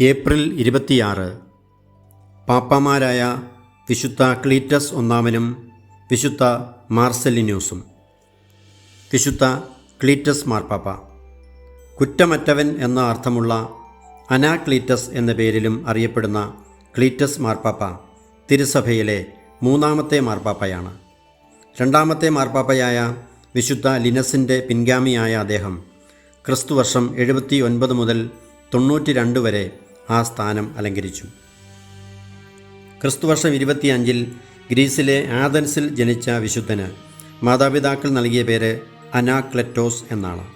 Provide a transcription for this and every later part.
April ഇരുപത്തിയാറ്. പാപ്പമാരായ വിശുദ്ധ Cletus ഒന്നാമനും വിശുദ്ധ മാർസലിന്യൂസും വിശുദ്ധ ക്ലീറ്റസ് മാർപ്പാപ്പ. കുറ്റമറ്റവൻ എന്ന അർത്ഥമുള്ള അനാക്ലീറ്റസ് എന്ന പേരിലും അറിയപ്പെടുന്ന ക്ലീറ്റസ് മാർപ്പാപ്പ തിരുസഭയിലെ മൂന്നാമത്തെ മാർപ്പാപ്പയാണ്. രണ്ടാമത്തെ മാർപ്പാപ്പയായ വിശുദ്ധ ലിനസിന്റെ പിൻഗാമിയായ അദ്ദേഹം ക്രിസ്തുവർഷം എഴുപത്തി ഒൻപത് മുതൽ തൊണ്ണൂറ്റി രണ്ട് വരെ ആ സ്ഥാനം അലങ്കരിച്ചു. ക്രിസ്തുവർഷം ഇരുപത്തിയഞ്ചിൽ ഗ്രീസിലെ ആദൻസിൽ ജനിച്ച വിശുദ്ധന് മാതാപിതാക്കൾ നൽകിയ പേര് അനാക്ലെറ്റോസ് എന്നാണ്.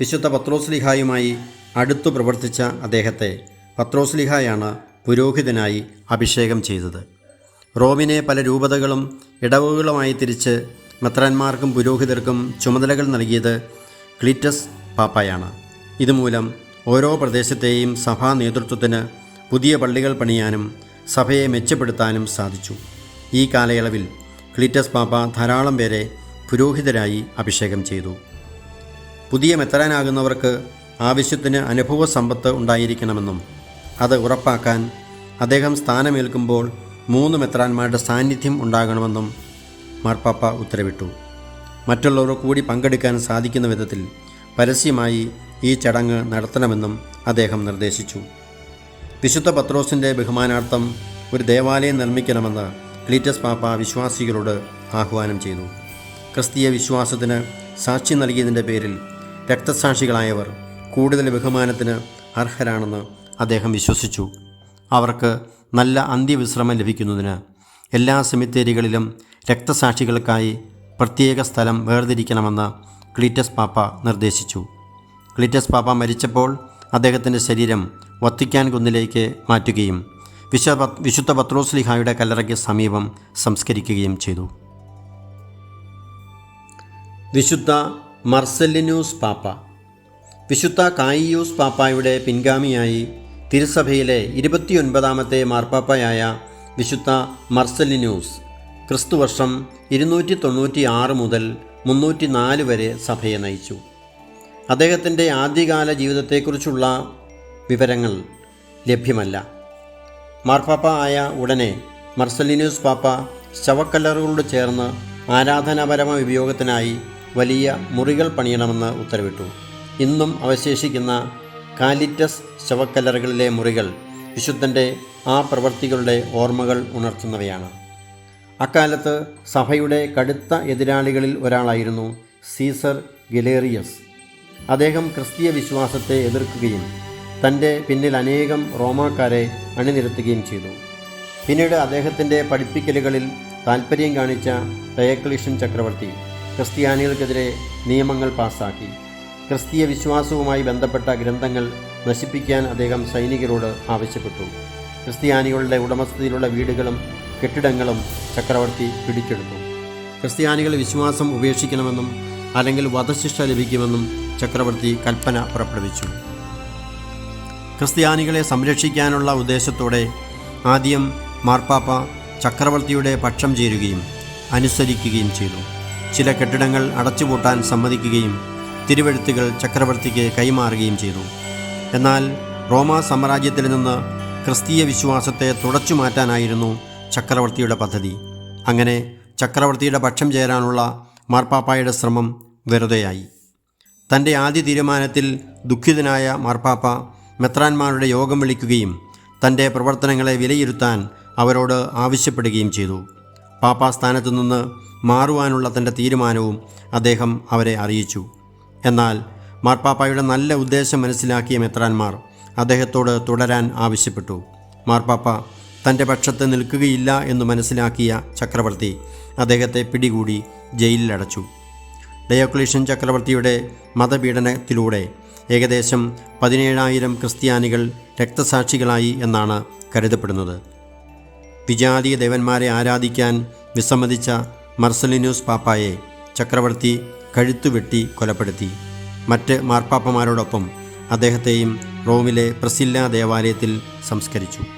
വിശുദ്ധ പത്രോസ്ലിഹായുമായി അടുത്തു പ്രവർത്തിച്ച അദ്ദേഹത്തെ പത്രോസ്ലിഹായാണ് പുരോഹിതനായി അഭിഷേകം ചെയ്തത്. റോമിനെ പല രൂപതകളും ഇടവുകളുമായി തിരിച്ച് മെത്രാന്മാർക്കും പുരോഹിതർക്കും ചുമതലകൾ നൽകിയത് ക്ലീറ്റസ് പാപ്പായാണ്. ഇതുമൂലം ഓരോ പ്രദേശത്തെയും സഭാ നേതൃത്വത്തിന് പുതിയ പള്ളികൾ പണിയാനും സഭയെ മെച്ചപ്പെടുത്താനും സാധിച്ചു. ഈ കാലയളവിൽ ക്ലിറ്റസ് പാപ്പ ധാരാളം പേരെ പുരോഹിതരായി അഭിഷേകം ചെയ്തു. പുതിയ മെത്തരാനാകുന്നവർക്ക് ആവശ്യത്തിന് അനുഭവ സമ്പത്ത് ഉണ്ടായിരിക്കണമെന്നും അത് ഉറപ്പാക്കാൻ അദ്ദേഹം സ്ഥാനമേൽക്കുമ്പോൾ മൂന്ന് മെത്രാന്മാരുടെ സാന്നിധ്യം ഉണ്ടാകണമെന്നും മാർപ്പാപ്പ ഉത്തരവിട്ടു. മറ്റുള്ളവർ കൂടി പങ്കെടുക്കാൻ സാധിക്കുന്ന വിധത്തിൽ പരസ്യമായി ഈ ചടങ്ങ് നടത്തണമെന്നും അദ്ദേഹം നിർദ്ദേശിച്ചു. വിശുദ്ധ പത്രോസിന്റെ ബഹുമാനാർത്ഥം ഒരു ദേവാലയം നിർമ്മിക്കണമെന്ന് ക്ലീറ്റസ് പാപ്പ വിശ്വാസികളോട് ആഹ്വാനം ചെയ്തു. ക്രിസ്തീയ വിശ്വാസത്തിന് സാക്ഷി നൽകിയതിന്റെ പേരിൽ രക്തസാക്ഷികളായവർ കൂടുതൽ ബഹുമാനത്തിന് അർഹരാണെന്ന് അദ്ദേഹം വിശ്വസിച്ചു. അവർക്ക് നല്ല അന്ത്യവിശ്രമം ലഭിക്കുന്നതിന് എല്ലാ സെമിത്തേരികളിലും രക്തസാക്ഷികൾക്കായി പ്രത്യേക സ്ഥലം വേർതിരിക്കണമെന്ന് ക്ലീറ്റസ് പാപ്പ നിർദ്ദേശിച്ചു. ക്ലീറ്റസ് പാപ്പ മരിച്ചപ്പോൾ അദ്ദേഹത്തിന്റെ ശരീരം വത്തിക്കാൻ കുന്നിലേക്ക് മാറ്റുകയും വിശ വിശുദ്ധ പത്രോസ്ലിഹായുടെ കല്ലറയ്ക്ക് സമീപം സംസ്കരിക്കുകയും ചെയ്തു. വിശുദ്ധ മർസെല്ലിനൂസ് പാപ്പ. വിശുദ്ധ കായിയൂസ് പാപ്പായുടെ പിൻഗാമിയായി തിരുസഭയിലെ ഇരുപത്തിയൊൻപതാമത്തെ മാർപ്പാപ്പയായ വിശുദ്ധ മർസെല്ലിനൂസ് ക്രിസ്തുവർഷം ഇരുന്നൂറ്റി തൊണ്ണൂറ്റി ആറ് മുതൽ മുന്നൂറ്റി നാല് വരെ സഭയെ നയിച്ചു. അദ്ദേഹത്തിന്റെ ആദ്യകാല ജീവിതത്തെക്കുറിച്ചുള്ള വിവരങ്ങൾ ലഭ്യമല്ല. മാർപ്പാപ്പ ആയ ഉടനെ മർസലിനൂസ് പാപ്പ ശവക്കല്ലറുകളോട് ചേർന്ന് ആരാധനാപരമായ ഉപയോഗത്തിനായി വലിയ മുറികൾ പണിയണമെന്ന് ഉത്തരവിട്ടു. ഇന്നും അവശേഷിക്കുന്ന കാലിറ്റസ് ശവക്കല്ലറുകളിലെ മുറികൾ വിശുദ്ധന്റെ ആ പ്രവൃത്തികളുടെ ഓർമ്മകൾ ഉണർത്തുന്നവയാണ്. അക്കാലത്ത് സഭയുടെ കടുത്ത എതിരാളികളിൽ ഒരാളായിരുന്നു സീസർ ഗലേറിയസ്. അദ്ദേഹം ക്രിസ്തീയ വിശ്വാസത്തെ എതിർക്കുകയും തന്റെ പിന്നിൽ അനേകം റോമാക്കാരെ അണിനിരത്തുകയും ചെയ്തു. പിന്നീട് അദ്ദേഹത്തിന്റെ പഠിപ്പിക്കലുകളിൽ താൽപ്പര്യം കാണിച്ച ടയക്ലിഷ്യൻ ചക്രവർത്തി ക്രിസ്ത്യാനികൾക്കെതിരെ നിയമങ്ങൾ പാസാക്കി. ക്രിസ്തീയ വിശ്വാസവുമായി ബന്ധപ്പെട്ട ഗ്രന്ഥങ്ങൾ നശിപ്പിക്കാൻ അദ്ദേഹം സൈനികരോട് ആവശ്യപ്പെട്ടു. ക്രിസ്ത്യാനികളുടെ ഉടമസ്ഥതയിലുള്ള വീടുകളും കെട്ടിടങ്ങളും ചക്രവർത്തി പിടിച്ചെടുത്തു. ക്രിസ്ത്യാനികൾ വിശ്വാസം ഉപേക്ഷിക്കണമെന്നും അല്ലെങ്കിൽ വധശിക്ഷ ലഭിക്കുമെന്നും ചക്രവർത്തി കൽപ്പന പുറപ്പെടുവിച്ചു. ക്രിസ്ത്യാനികളെ സംരക്ഷിക്കാനുള്ള ഉദ്ദേശത്തോടെ ആദ്യം മാർപ്പാപ്പ ചക്രവർത്തിയുടെ പക്ഷം ചേരുകയും അനുസരിക്കുകയും ചെയ്തു. ചില കെട്ടിടങ്ങൾ അടച്ചുപൂട്ടാൻ സമ്മതിക്കുകയും തിരുവഴുത്തുകൾ ചക്രവർത്തിക്ക് കൈമാറുകയും ചെയ്തു. എന്നാൽ റോമാ സാമ്രാജ്യത്തിൽ നിന്ന് ക്രിസ്തീയ വിശ്വാസത്തെ തുടച്ചു മാറ്റാനായിരുന്നു ചക്രവർത്തിയുടെ പദ്ധതി. അങ്ങനെ ചക്രവർത്തിയുടെ പക്ഷം ചേരാനുള്ള മാർപ്പാപ്പായുടെ ശ്രമം വെറുതെയായി. തന്റെ ആദ്യ തീരുമാനത്തിൽ ദുഃഖിതനായ മാർപ്പാപ്പ മെത്രാന്മാരുടെ യോഗം വിളിക്കുകയും തന്റെ പ്രവർത്തനങ്ങളെ വിലയിരുത്താൻ അവരോട് ആവശ്യപ്പെടുകയും ചെയ്തു. പാപ്പാ സ്ഥാനത്തു നിന്ന് മാറുവാനുള്ള തന്റെ തീരുമാനവും അദ്ദേഹം അവരെ അറിയിച്ചു. എന്നാൽ മാർപ്പാപ്പായുടെ നല്ല ഉദ്ദേശം മനസ്സിലാക്കിയ മെത്രാന്മാർ അദ്ദേഹത്തോട് തുടരാൻ ആവശ്യപ്പെട്ടു. മാർപ്പാപ്പ തന്റെ പക്ഷത്ത് നിൽക്കുകയില്ല എന്ന് മനസ്സിലാക്കിയ ചക്രവർത്തി അദ്ദേഹത്തെ പിടികൂടി ജയിലിലടച്ചു. ഡയോക്ലീഷ്യൻ ചക്രവർത്തിയുടെ മതപീഡനത്തിലൂടെ ഏകദേശം പതിനേഴായിരം ക്രിസ്ത്യാനികൾ രക്തസാക്ഷികളായി എന്നാണ് കരുതപ്പെടുന്നത്. വിജാതീയ ദേവന്മാരെ ആരാധിക്കാൻ വിസമ്മതിച്ച മർസലിനൂസ് പാപ്പായെ ചക്രവർത്തി കഴുത്തുവെട്ടി കൊലപ്പെടുത്തി. മറ്റ് മാർപ്പാപ്പമാരോടൊപ്പം അദ്ദേഹത്തെയും റോമിലെ പ്രസില്ല ദേവാലയത്തിൽ സംസ്കരിച്ചു.